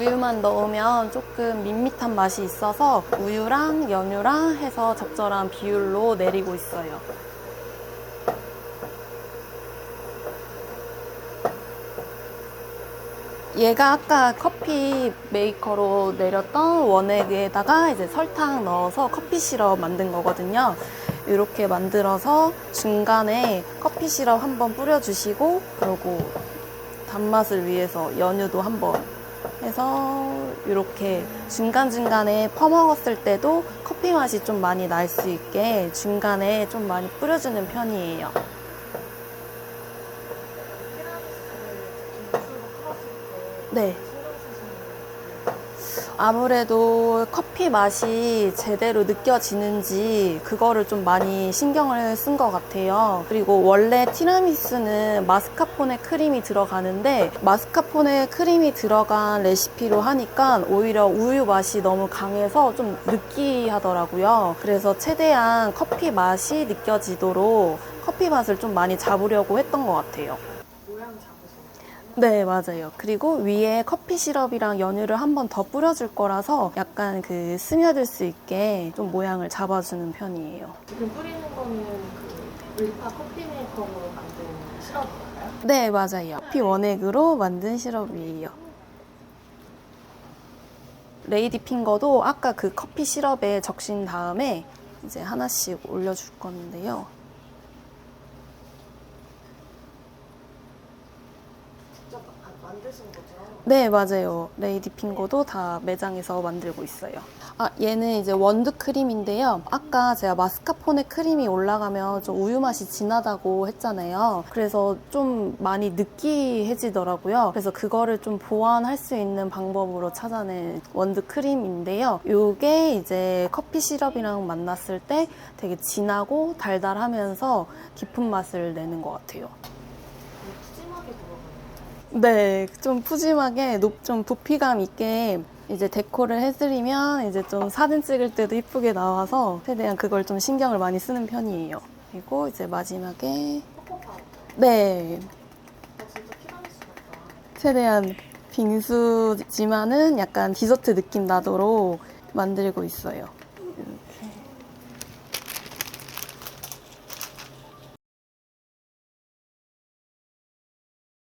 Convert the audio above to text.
우유만 넣으면 조금 밋밋한 맛이 있어서 우유랑 연유랑 해서 적절한 비율로 내리고 있어요. 얘가 아까 커피 메이커로 내렸던 원액에다가 이제 설탕 넣어서 커피 시럽 만든 거거든요. 이렇게 만들어서 중간에 커피 시럽 한번 뿌려주시고 그리고 단맛을 위해서 연유도 한번 해서 이렇게 중간중간에 퍼먹었을 때도 커피 맛이 좀 많이 날 수 있게 중간에 좀 많이 뿌려주는 편이에요. 네. 아무래도 커피 맛이 제대로 느껴지는지 그거를 좀 많이 신경을 쓴 것 같아요. 그리고 원래 티라미수는 마스카포네 크림이 들어가는데 마스카포네 크림이 들어간 레시피로 하니까 오히려 우유 맛이 너무 강해서 좀 느끼하더라고요. 그래서 최대한 커피 맛이 느껴지도록 커피 맛을 좀 많이 잡으려고 했던 것 같아요. 네, 맞아요. 그리고 위에 커피 시럽이랑 연유를 한 번 더 뿌려줄 거라서 약간 그 스며들 수 있게 좀 모양을 잡아주는 편이에요. 지금 뿌리는 거는 그 울파 커피 메이커로 만든 시럽인가요? 네, 맞아요. 커피 원액으로 만든 시럽이에요. 레이디 핑거도 아까 그 커피 시럽에 적신 다음에 이제 하나씩 올려줄 건데요. 만드신 거죠? 네, 맞아요. 레이디 핑거도 다 매장에서 만들고 있어요. 아, 얘는 이제 원두 크림인데요. 아까 제가 마스카포네 크림이 올라가면 좀 우유 맛이 진하다고 했잖아요. 그래서 좀 많이 느끼해지더라고요. 그래서 그거를 좀 보완할 수 있는 방법으로 찾아낸 원두 크림인데요. 요게 이제 커피 시럽이랑 만났을 때 되게 진하고 달달하면서 깊은 맛을 내는 것 같아요. 푸짐하게 들어가요. 네, 좀 푸짐하게, 높- 좀 부피감 있게 이제 데코를 해드리면 이제 좀 사진 찍을 때도 이쁘게 나와서 최대한 그걸 좀 신경을 많이 쓰는 편이에요. 그리고 이제 마지막에. 네. 최대한 빙수지만은 약간 디저트 느낌 나도록 만들고 있어요.